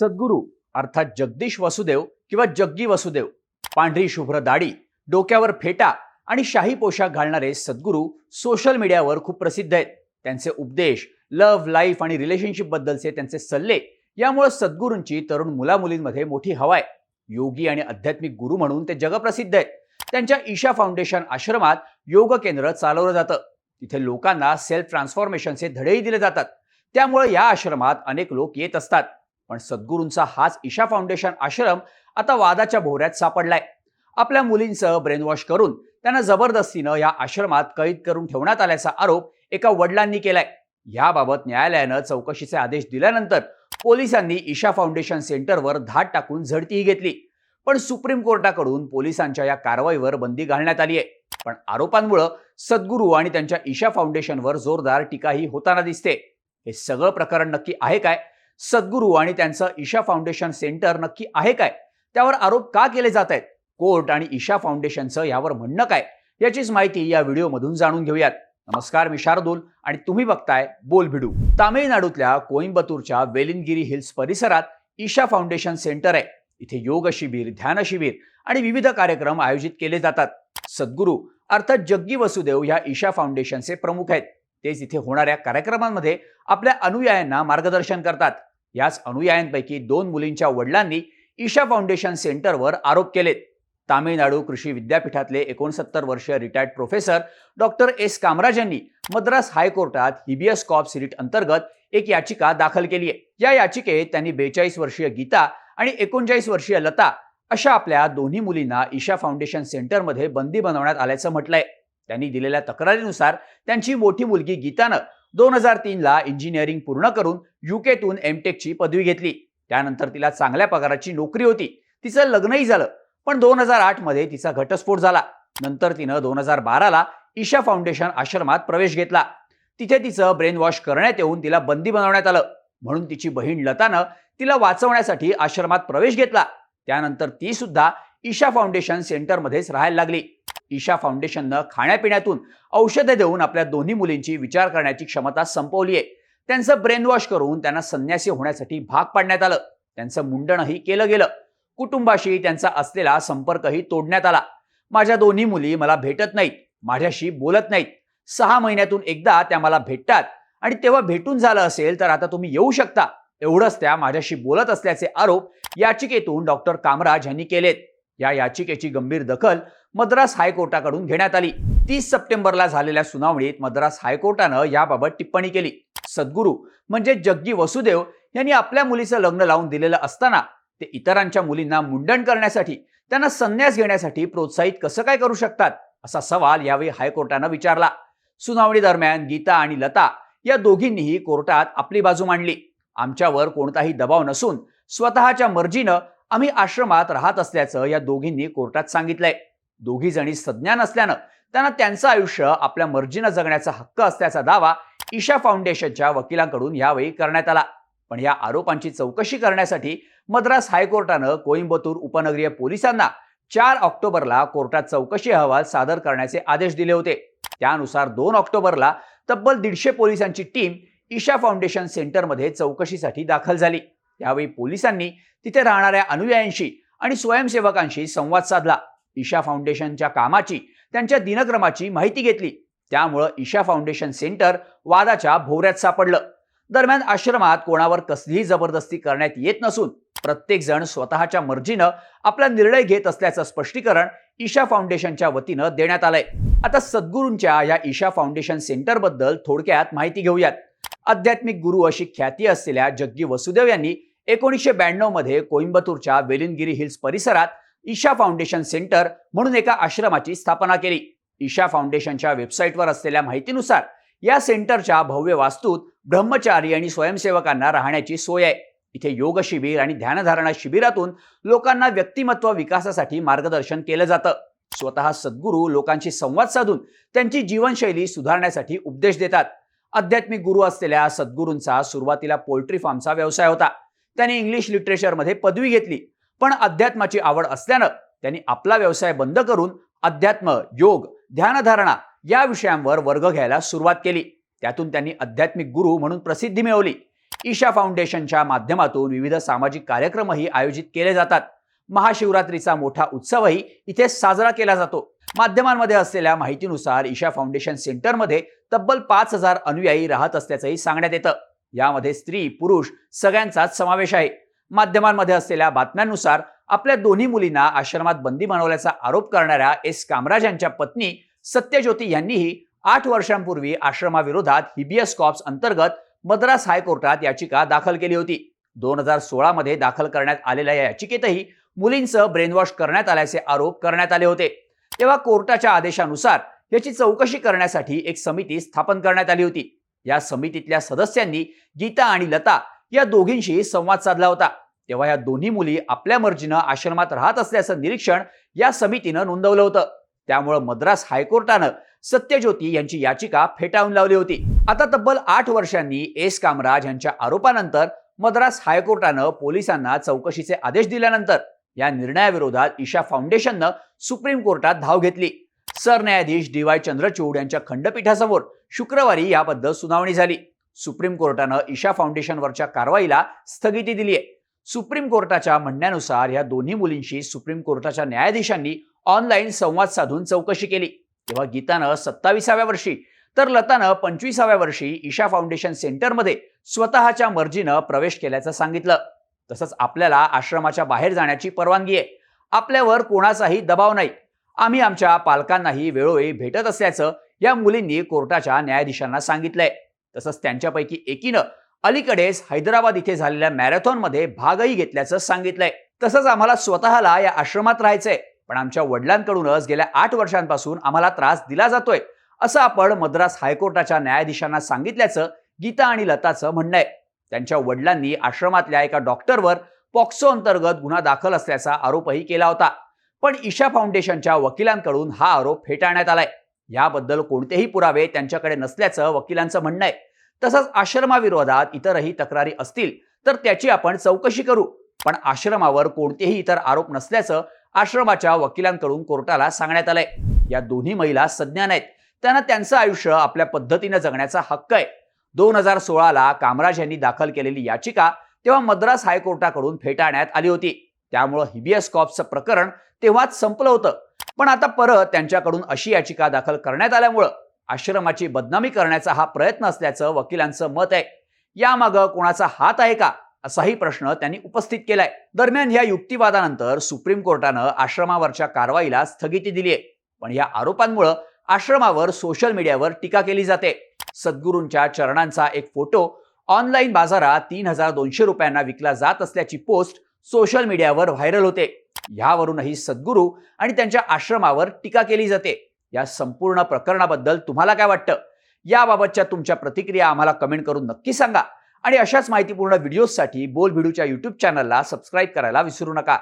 सद्गुरू अर्थात जगदीश वसुदेव किंवा जग्गी वसुदेव. पांढरी शुभ्र दाढी डोक्यावर फेटा आणि शाही पोशाख घालणारे सद्गुरू सोशल मीडियावर खूप प्रसिद्ध आहेत. त्यांचे उपदेश लव्ह लाईफ आणि रिलेशनशिपबद्दलचे त्यांचे सल्ले यामुळे सद्गुरूंची तरुण मुलामुलींमध्ये मोठी हवा आहे. योगी आणि आध्यात्मिक गुरु म्हणून ते जगप्रसिद्ध आहेत. त्यांच्या ईशा फाउंडेशन आश्रमात योग केंद्र चालवलं जातं. तिथे लोकांना सेल्फ ट्रान्सफॉर्मेशनचे धडेही दिले जातात. त्यामुळे या आश्रमात अनेक लोक येत असतात. पण सद्गुरूंचा हाच ईशा फाउंडेशन आश्रम आता वादाच्या भोवऱ्यात सापडलाय. आपल्या मुलींचं ब्रेनवॉश करून त्यांना जबरदस्तीनं या आश्रमात कैद करून ठेवण्यात आल्याचा आरोप एका वडिलांनी केलाय. याबाबत न्यायालयानं चौकशीचे आदेश दिल्यानंतर पोलिसांनी ईशा फाउंडेशन सेंटरवर धाड टाकून झडतीही घेतली. पण सुप्रीम कोर्टाकडून पोलिसांच्या या कारवाईवर बंदी घालण्यात आली आहे पण आरोपांमुळं सद्गुरू आणि त्यांच्या ईशा फाउंडेशनवर जोरदार टीकाही होताना दिसते. हे सगळं प्रकरण नक्की आहे काय? सद्गुरू आणि त्यांचं ईशा फाउंडेशन सेंटर नक्की आहे काय? त्यावर आरोप का केले जात आहेत? कोर्ट आणि ईशा फाउंडेशनचं यावर म्हणणं काय? याचीच माहिती या व्हिडिओमधून जाणून घेऊयात. नमस्कार मी शार्दूल आणि तुम्ही बघताय बोल भिडू तामिळनाडूतल्या कोइंबतूरच्या वेलिनगिरी हिल्स परिसरात ईशा फाउंडेशन सेंटर आहे. इथे योग शिबिर ध्यान शिबिर आणि विविध कार्यक्रम आयोजित केले जातात. सद्गुरू अर्थात जग्गी वसुदेव ह्या ईशा फाउंडेशनचे प्रमुख आहेत. तेच इथे होणाऱ्या कार्यक्रमांमध्ये आपल्या अनुयायांना मार्गदर्शन करतात. याच अनुयायांपैकी दोन मुलींच्या वडिलांनी ईशा फाउंडेशन सेंटरवर आरोप केलेत. तामिळनाडू कृषी विद्यापीठातले एकोणसत्तर वर्षीय retired professor doctor S Kamaraj यांनी मद्रास हायकोर्टात हिबियस कॉप सिरीट अंतर्गत एक याचिका दाखल केली आहे. या याचिकेत त्यांनी बेचाळीस वर्षीय गीता आणि एकोणचाळीस वर्षीय लता अशा आपल्या दोन्ही मुलींना ईशा फाउंडेशन सेंटरमध्ये बंदी बनवण्यात आल्याचं म्हटलंय. त्यांनी दिलेल्या तक्रारीनुसार त्यांची मोठी मुलगी गीतानं दोन हजार तीनला इंजिनिअरिंग पूर्ण करून युकेतून एमटेकची पदवी घेतली. त्यानंतर तिला चांगल्या पगाराची नोकरी होती. तिचं लग्नही झालं. पण दोन हजार आठमध्ये तिचा घटस्फोट झाला. नंतर तिनं दोन हजार बाराला ईशा फाउंडेशन आश्रमात प्रवेश घेतला. तिथे तिचं ब्रेन वॉश करण्यात येऊन तिला बंदी बनवण्यात आलं. म्हणून तिची बहीण लतानं तिला वाचवण्यासाठी आश्रमात प्रवेश घेतला. त्यानंतर ती सुद्धा ईशा फाउंडेशन सेंटरमध्येच राहायला लागली. ईशा फाउंडेशननं खाण्यापिण्यातून औषधे देऊन आपल्या दोन्ही मुलींची विचार करण्याची क्षमता संपवली आहे. त्यांचं ब्रेनवॉश करून त्यांना संन्यासी होण्यासाठी भाग पाडण्यात आलं. त्यांचं मुंडणही केलं गेलं. कुटुंबाशी त्यांचा असलेला संपर्कही तोडण्यात आला. माझ्या दोन्ही मुली मला भेटत नाहीत. माझ्याशी बोलत नाहीत. सहा महिन्यातून एकदा त्या मला भेटतात. आणि तेव्हा भेटून झालं असेल तर आता तुम्ही येऊ शकता. एवढंच त्या माझ्याशी बोलत असल्याचे आरोप याचिकेतून डॉक्टर कामराज यांनी केलेत. या याचिकेची गंभीर दखल मद्रास हायकोर्टाकडून घेण्यात आली. तीस सप्टेंबरला झालेल्या सुनावणीत मद्रास हायकोर्टानं याबाबत टिप्पणी केली. सद्गुरू म्हणजे जग्गी वसुदेव यांनी आपल्या मुलीचं लग्न लावून दिलेलं असताना ते इतरांच्या मुलींना मुंडन करण्यासाठी त्यांना संन्यास घेण्यासाठी प्रोत्साहित कसं काय करू शकतात असा सवाल यावेळी हायकोर्टानं विचारला. सुनावणी दरम्यान गीता आणि लता या दोघींनीही कोर्टात आपली बाजू मांडली. आमच्यावर कोणताही दबाव नसून स्वतःच्या मर्जीनं आम्ही आश्रमात राहत असल्याचं या दोघींनी कोर्टात सांगितलंय. दोघी जणी सज्ञान असल्यानं त्यांना त्यांचं आयुष्य आपल्या मर्जीनं जगण्याचा हक्क असल्याचा दावा ईशा फाउंडेशनच्या वकिलांकडून यावेळी करण्यात आला. पण या आरोपांची चौकशी करण्यासाठी मद्रास हायकोर्टानं कोईंबतूर उपनगरीय पोलिसांना चार ऑक्टोबरला कोर्टात चौकशी अहवाल सादर करण्याचे आदेश दिले होते. त्यानुसार दोन ऑक्टोबरला तब्बल दीडशे पोलिसांची टीम ईशा फाउंडेशन सेंटरमध्ये चौकशीसाठी दाखल झाली. यावेळी पोलिसांनी तिथे राहणाऱ्या अनुयायांशी आणि स्वयंसेवकांशी संवाद साधला. ईशा फाउंडेशनच्या कामाची त्यांच्या दिनक्रमाची माहिती घेतली. त्यामुळं ईशा फाउंडेशन सेंटर वादाच्या भोवऱ्यात सापडलं. दरम्यान आश्रमात कोणावर कसलीही जबरदस्ती करण्यात येत नसून प्रत्येक जण स्वतःच्या मर्जीनं आपला निर्णय घेत असल्याचं स्पष्टीकरण ईशा फाउंडेशनच्या वतीनं देण्यात आलंय. आता सद्गुरूंच्या या ईशा फाउंडेशन सेंटरबद्दल थोडक्यात माहिती घेऊयात. आध्यात्मिक गुरु अशी ख्याती असलेल्या जग्गी वसुदेव यांनी एकोणीसशे ब्याण्णवमध्ये कोइंबतूरच्या वेलिनगिरी हिल्स परिसरात ईशा फाउंडेशन सेंटर म्हणून एका आश्रमाची स्थापना केली. ईशा फाउंडेशनच्या वेबसाईटवर असलेल्या माहितीनुसार या सेंटरच्या भव्य वास्तूत ब्रह्मचारी आणि स्वयंसेवकांना राहण्याची सोय आहे. इथे योग शिबिर आणि ध्यानधारणा शिबिरातून लोकांना व्यक्तिमत्व विकासासाठी मार्गदर्शन केलं जातं. स्वतः सद्गुरू लोकांशी संवाद साधून त्यांची जीवनशैली सुधारण्यासाठी उपदेश देतात. आध्यात्मिक गुरु असलेल्या सद्गुरूंचा सुरुवातीला पोल्ट्री फार्मचा व्यवसाय होता. त्याने इंग्लिश लिटरेचरमध्ये पदवी घेतली. पण अध्यात्माची आवड असल्यानं त्यांनी आपला व्यवसाय बंद करून अध्यात्म योग ध्यानधारणा या विषयांवर वर्ग घ्यायला सुरुवात केली. त्यातून त्यांनी आध्यात्मिक गुरु म्हणून प्रसिद्धी मिळवली. ईशा फाउंडेशनच्या माध्यमातून विविध सामाजिक कार्यक्रमही आयोजित केले जातात. महाशिवरात्रीचा मोठा उत्सवही इथे साजरा केला जातो. माध्यमांमध्ये असलेल्या माहितीनुसार ईशा फाउंडेशन सेंटरमध्ये तब्बल पाच हजार अनुयायी राहत असल्याचंही सांगण्यात येतं. यामध्ये स्त्री पुरुष सगळ्यांचाच समावेश आहे. माध्यमांमध्ये असलेल्या बातम्यांनुसार आपल्या दोन्ही मुलींना आश्रमात बंदी बनवल्याचा आरोप करणाऱ्या एस कामराज यांच्या पत्नी सत्यज्योती यांनीही आठ वर्षांपूर्वी आश्रमाविरोधात हिबियस कॉप्स अंतर्गत मद्रास हायकोर्टात याचिका दाखल केली होती. दोन हजार सोळामध्ये दाखल करण्यात आलेल्या या याचिकेतही मुलींचं ब्रेनवॉश करण्यात आल्याचे आरोप करण्यात आले होते. तेव्हा कोर्टाच्या आदेशानुसार याची चौकशी करण्यासाठी एक समिती स्थापन करण्यात आली होती. या समितीतल्या सदस्यांनी गीता आणि लता या दोघींशी संवाद साधला होता. तेव्हा या दोन्ही मुली आपल्या मर्जीनं आश्रमात राहत असल्याचं निरीक्षण या समितीनं नोंदवलं होतं. त्यामुळं मद्रास हायकोर्टानं सत्यज्योती यांची याचिका फेटाळून लावली होती. आता तब्बल आठ वर्षांनी एस. कामराज यांच्या आरोपानंतर मद्रास हायकोर्टानं पोलिसांना चौकशीचे आदेश दिल्यानंतर या निर्णयाविरोधात ईशा फाउंडेशननं सुप्रीम कोर्टात धाव घेतली. सरन्यायाधीश डी वाय चंद्रचूड यांच्या खंडपीठासमोर शुक्रवारी याबद्दल सुनावणी झाली. सुप्रीम कोर्टानं ईशा फाउंडेशनवरच्या कारवाईला स्थगिती दिली आहे. सुप्रीम कोर्टाच्या म्हणण्यानुसार या दोन्ही मुलींशी सुप्रीम कोर्टाच्या न्यायाधीशांनी ऑनलाईन संवाद साधून चौकशी केली. तेव्हा गीतानं सत्तावीसाव्या वर्षी तर लतानं पंचवीसाव्या वर्षी ईशा फाउंडेशन सेंटरमध्ये स्वतःच्या मर्जीनं प्रवेश केल्याचं सांगितलं. तसंच आपल्याला आश्रमाच्या बाहेर जाण्याची परवानगी आहे. आपल्यावर कोणाचाही दबाव नाही. आम्ही आमच्या पालकांनाही वेळोवेळी भेटत असल्याचं या मुलींनी कोर्टाच्या न्यायाधीशांना सांगितलंय. तसंच त्यांच्यापैकी एकीनं अलीकडेच हैदराबाद इथे झालेल्या मॅरेथॉनमध्ये भागही घेतल्याचं सांगितलंय. तसंच आम्हाला स्वतःला या आश्रमात राहायचंय. पण आमच्या वडिलांकडूनच गेल्या आठ वर्षांपासून आम्हाला त्रास दिला जातोय असं आपण मद्रास हायकोर्टाच्या न्यायाधीशांना सांगितल्याचं गीता आणि लताचं म्हणणं आहे. त्यांच्या वडिलांनी आश्रमातल्या एका डॉक्टरवर पॉक्सो अंतर्गत गुन्हा दाखल असल्याचा आरोपही केला होता. पण ईशा फाउंडेशनच्या वकिलांकडून हा आरोप फेटाळण्यात आलाय. याबद्दल कोणतेही पुरावे त्यांच्याकडे नसल्याचं वकिलांचं म्हणणं आहे. तसंच आश्रमाविरोधात इतरही तक्रारी असतील तर त्याची आपण चौकशी करू. पण आश्रमावर कोणतेही इतर आरोप नसल्याचं आश्रमाच्या वकिलांकडून कोर्टाला सांगण्यात आलंय. या दोन्ही महिला सज्ञान आहेत त्यांना त्यांचं आयुष्य आपल्या पद्धतीनं जगण्याचा हक्क आहे. दोन हजार सोळाला कामराज यांनी दाखल केलेली याचिका तेव्हा मद्रास हायकोर्टाकडून फेटाळण्यात आली होती. त्यामुळं हिबियस कॉप्सचं प्रकरण तेव्हाच संपलं होतं. पण आता परत त्यांच्याकडून अशी याचिका दाखल करण्यात आल्यामुळं आश्रमाची बदनामी करण्याचा हा प्रयत्न असल्याचं वकिलांचं मत आहे. यामागं कोणाचा हात आहे का? असाही प्रश्न त्यांनी उपस्थित केलाय. दरम्यान या युक्तिवादानंतर सुप्रीम कोर्टानं आश्रमावरच्या कारवाईला स्थगिती दिली आहे पण या आरोपांमुळं आश्रमावर सोशल मीडियावर टीका केली जाते. सद्गुरूंच्या चरणांचा एक फोटो ऑनलाईन बाजारात तीन हजार दोनशे रुपयांना विकला जात असल्याची पोस्ट सोशल मीडियावर व्हायरल होते. ह्यावरूनही सद्गुरू आणि त्यांच्या आश्रमावर टीका केली जाते. या संपूर्ण प्रकरणाबद्दल तुम्हाला काय वाटतं? याबाबतच्या तुमच्या प्रतिक्रिया आम्हाला कमेंट करून नक्की सांगा. आणि अशाच माहितीपूर्ण व्हिडिओजसाठी बोल व्हिडिओच्या यूट्यूब चॅनलला सबस्क्राईब करायला विसरू नका.